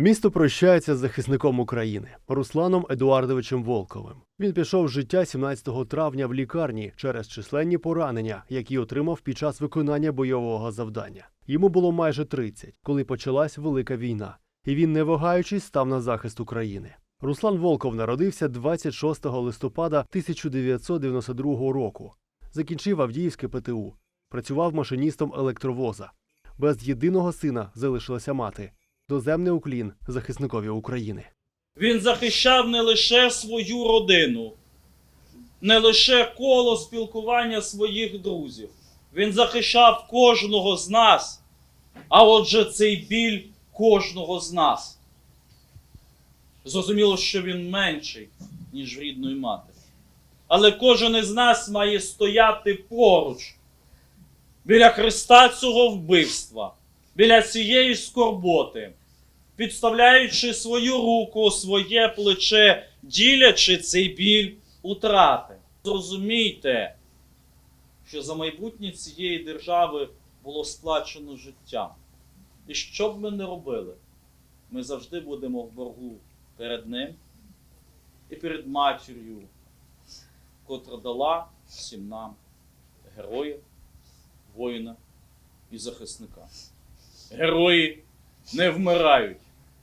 Місто прощається з захисником України Русланом Едуардовичем Волковим. Він пішов з життя 17 травня в лікарні через численні поранення, які отримав під час виконання бойового завдання. Йому було майже 30, коли почалась велика війна, і він, не вагаючись, став на захист України. Руслан Волков народився 26 листопада 1992 року. Закінчив Авдіївське ПТУ, працював машиністом електровоза. Без єдиного сина залишилася мати. Доземний уклін захисникові України. Він захищав не лише свою родину, не лише коло спілкування своїх друзів. Він захищав кожного з нас, а отже, цей біль кожного з нас. Зрозуміло, що він менший, ніж рідної матері. Але кожен із нас має стояти поруч біля хреста цього вбивства, біля цієї скорботи підставляючи свою руку, своє плече, ділячи цей біль утрати. Зрозумійте, що за майбутнє цієї держави було сплачено життям. І що б ми не робили, ми завжди будемо в боргу перед ним і перед матір'ю, котра дала всім нам героя, воїна і захисника. Герої не вмирають.